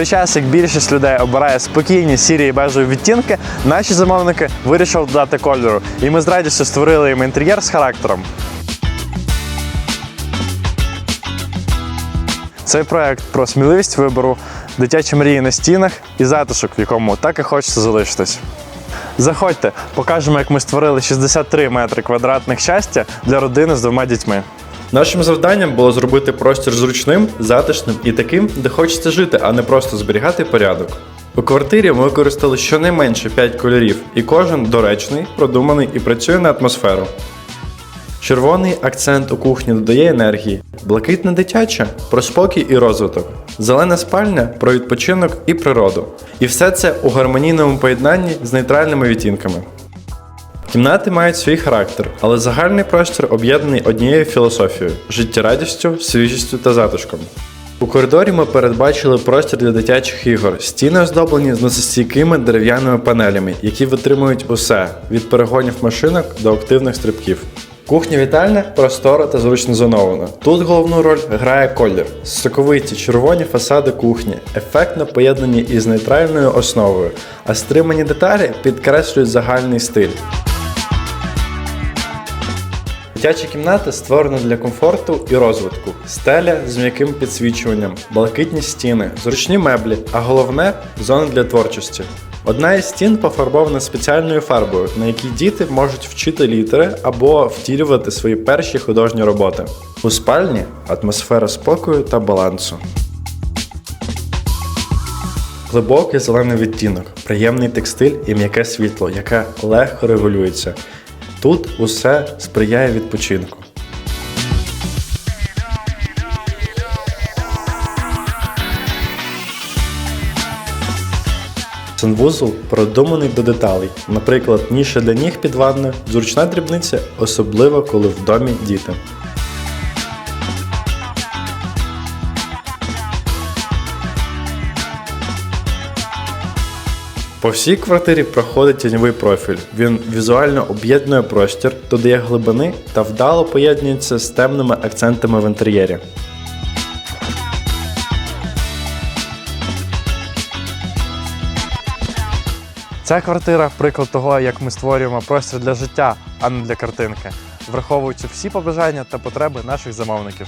той час, як більшість людей обирає спокійні сірі і бежеві відтінки, наші замовники вирішили додати кольору, і ми з радістю створили їм інтер'єр з характером. Цей проект про сміливість вибору, дитячі мрії на стінах і затишок, в якому так і хочеться залишитись. Заходьте, покажемо, як ми створили 63 метри квадратних щастя для родини з двома дітьми. Нашим завданням було зробити простір зручним, затишним і таким, де хочеться жити, а не просто зберігати порядок. У квартирі ми використали щонайменше 5 кольорів, і кожен доречний, продуманий і працює на атмосферу. Червоний акцент у кухні додає енергії, блакитне дитяче про спокій і розвиток, зелена спальня про відпочинок і природу. І все це у гармонійному поєднанні з нейтральними відтінками. Кімнати мають свій характер, але загальний простір об'єднаний однією філософією життєрадістю, свіжістю та затишком. У коридорі ми передбачили простір для дитячих ігор. Стіни оздоблені з носостійкими дерев'яними панелями, які витримують усе від перегонів машинок до активних стрибків. Кухня вітальня простора та зручно зонована. Тут головну роль грає колір. Соковиті червоні фасади кухні, ефектно поєднані із нейтральною основою, а стримані деталі підкреслюють загальний стиль. Дитяча кімната створена для комфорту і розвитку. Стеля з м'яким підсвічуванням, блакитні стіни, зручні меблі, а головне зона для творчості. Одна із стін пофарбована спеціальною фарбою, на якій діти можуть вчити літери або втілювати свої перші художні роботи. У спальні атмосфера спокою та балансу. Глибокий зелений відтінок, приємний текстиль і м'яке світло, яке легко регулюється. Тут усе сприяє відпочинку. Санвузол продуманий до деталей. Наприклад, ніша для ніг під ванною, зручна дрібниця, особливо коли в домі діти. По всій квартирі проходить тіньовий профіль. Він візуально об'єднує простір, додає глибини та вдало поєднується з темними акцентами в інтер'єрі. Ця квартира приклад того, як ми створюємо простір для життя, а не для картинки, враховуючи всі побажання та потреби наших замовників.